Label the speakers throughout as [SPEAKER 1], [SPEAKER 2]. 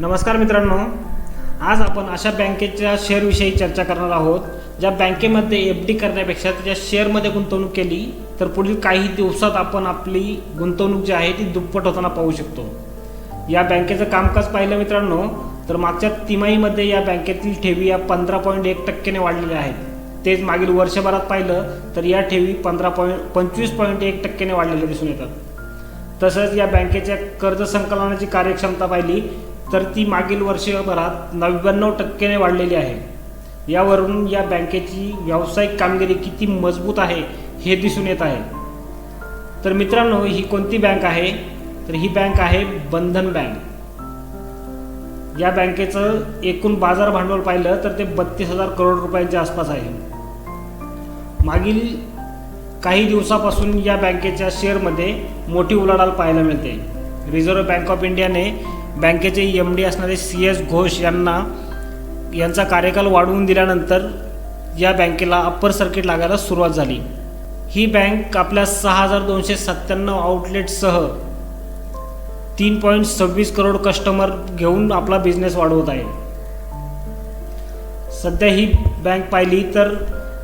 [SPEAKER 1] नमस्कार मित्रांनो. आज आपण अशा बँकेच्या शेअरविषयी चर्चा करणार आहोत. ज्या बँकेमध्ये एफ डी करण्यापेक्षा त्याच्या शेअरमध्ये गुंतवणूक केली तर पुढील काही दिवसात आपण आपली गुंतवणूक जी आहे ती दुप्पट होताना पाहू शकतो. या बँकेचं कामकाज पाहिलं मित्रांनो तर मागच्या तिमाहीमध्ये या बँकेतील ठेवी या पंधरा पॉईंट एक टक्क्याने वाढलेल्या आहेत. तेच मागील वर्षभरात पाहिलं तर या ठेवी पंधरा पॉईंट पंचवीस पॉईंट एक टक्क्याने वाढलेल्या दिसून येतात. तसंच या बँकेच्या कर्ज संकलनाची कार्यक्षमता पाहिली तर ती मागील वर्षभरात नव्याण्णव टक्क्याने वाढलेली आहे. यावरून या बँकेची व्यावसायिक कामगिरी किती मजबूत आहे हे दिसून येत आहे. तर मित्रांनो ही कोणती बँक आहे? तर ही बँक आहे बंधन बँक. या बँकेचं एकूण बाजार भांडवल पाहिलं तर ते बत्तीस हजार करोड रुपयांच्या आसपास आहे. मागील काही दिवसापासून या बँकेच्या शेअरमध्ये मोठी उलाढाल पाहायला मिळते. रिझर्व्ह बँक ऑफ इंडियाने बँकेचे एम डी असणारे सी एस घोष यांना यांचा कार्यकाल वाढवून दिल्यानंतर या बँकेला अप्पर सर्किट लागायला सुरुवात झाली. ही बँक आपल्या सहा हजार दोनशे सत्त्याण्णव आउटलेटसह तीन पॉईंट सव्वीस करोड कस्टमर घेऊन आपला बिझनेस वाढवत आहे. सध्या ही बँक पाहिली तर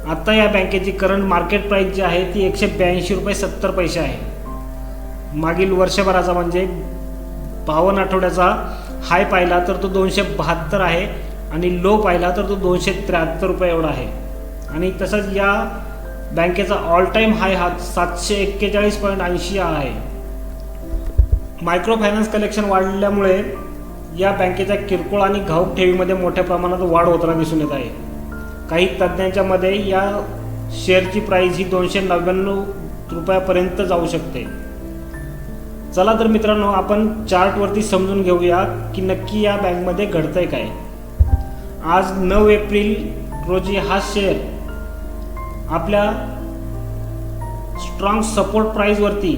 [SPEAKER 1] आत्ता या बँकेची करंट मार्केट प्राईस जी आहे ती एकशे ब्याऐंशी रुपये सत्तर पैसे आहे. मागील वर्षभराचा म्हणजे बावन्न आठवड्याचा हाय पाहिला तर तो दोनशे बहात्तर आहे आणि लो पाहिला तर तो दोनशे त्र्याहत्तर रुपये एवढा आहे. आणि तसंच या बँकेचा ऑल टाईम हाय हा सातशे एक्केचाळीस पॉईंट ऐंशी आहे. मायक्रो फायनान्स कलेक्शन वाढल्यामुळे या बँकेच्या किरकोळ आणि घाऊक ठेवीमध्ये मोठ्या प्रमाणात वाढ होताना दिसून येत आहे. काही तज्ज्ञांच्या मध्ये या शेअरची प्राईस ही दोनशे नव्याण्णव रुपयापर्यंत जाऊ शकते. चला तर मित्रांनो आपण चार्टवरती समजून घेऊया की नक्की या बँकमध्ये घडतंय काय. आज नऊ एप्रिल रोजी हा शेअर आपल्या स्ट्रॉंग सपोर्ट प्राईजवरती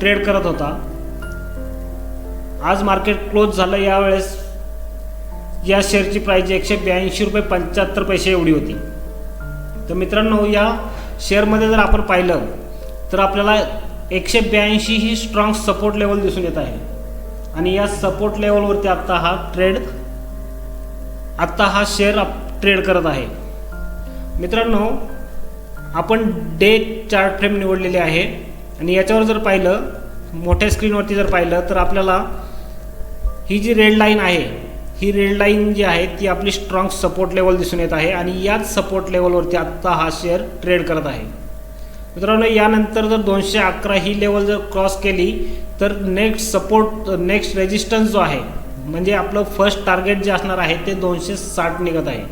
[SPEAKER 1] ट्रेड करत होता. आज मार्केट क्लोज झालं यावेळेस या शेअरची प्राईज एकशे ब्याऐंशी रुपये पंच्याहत्तर पैसे एवढी होती. तर मित्रांनो या शेअरमध्ये जर आपण पाहिलं तर आपल्याला एकशे ब्याऐंशी ही स्ट्रॉंग सपोर्ट लेवल दिसून येत आहे. आणि या सपोर्ट लेवलवरती आत्ता हा ट्रेड आत्ता हा शेअर ट्रेड करत आहे. मित्रांनो आपण डे चार्ट फ्रेम निवडलेले आहे. आणि याच्यावर जर पाहिलं मोठ्या स्क्रीनवरती जर पाहिलं तर आपल्याला ही जी रेड लाईन आहे ही रेड लाईन जी आहे ती आपली स्ट्रॉंग सपोर्ट लेवल दिसून येत आहे. आणि याच सपोर्ट लेवलवरती आत्ता हा शेअर ट्रेड करत आहे. मित्रांनो यानंतर जर दोनशे अकरा ही लेवल जर क्रॉस केली तर नेक्स्ट सपोर्ट नेक्स्ट रेजिस्टन्स जो आहे म्हणजे आपलं फर्स्ट टार्गेट जे असणार आहे ते दोनशे साठ निघत आहे.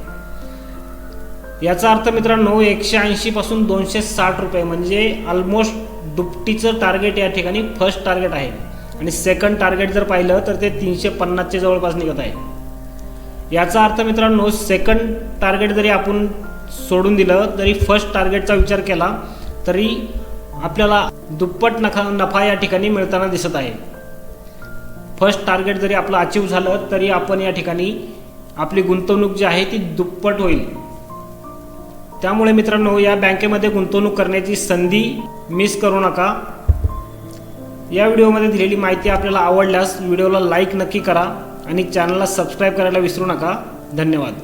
[SPEAKER 1] याचा अर्थ मित्रांनो एकशे ऐंशीपासून दोनशे साठ रुपये म्हणजे ऑलमोस्ट दुपटीचं टार्गेट या ठिकाणी फर्स्ट टार्गेट आहे. आणि सेकंड टार्गेट जर पाहिलं तर ते तीनशे पन्नासच्या जवळपास निघत आहे. याचा अर्थ मित्रांनो सेकंड टार्गेट जरी आपण सोडून दिलं तरी फर्स्ट टार्गेटचा विचार केला तरी आपल्याला दुप्पट नफा नफा या ठिकाणी मिळताना दिसत आहे. फर्स्ट टार्गेट जरी आपलं अचीव झालं तरी आपण या ठिकाणी आपली गुंतवणूक जी आहे ती दुप्पट होईल. त्यामुळे मित्रांनो या बँकेमध्ये गुंतवणूक करण्याची संधी मिस करू नका. या व्हिडिओमध्ये दिलेली माहिती आपल्याला आवडल्यास व्हिडिओला लाईक नक्की करा आणि चॅनलला सबस्क्राईब करायला विसरू नका. धन्यवाद.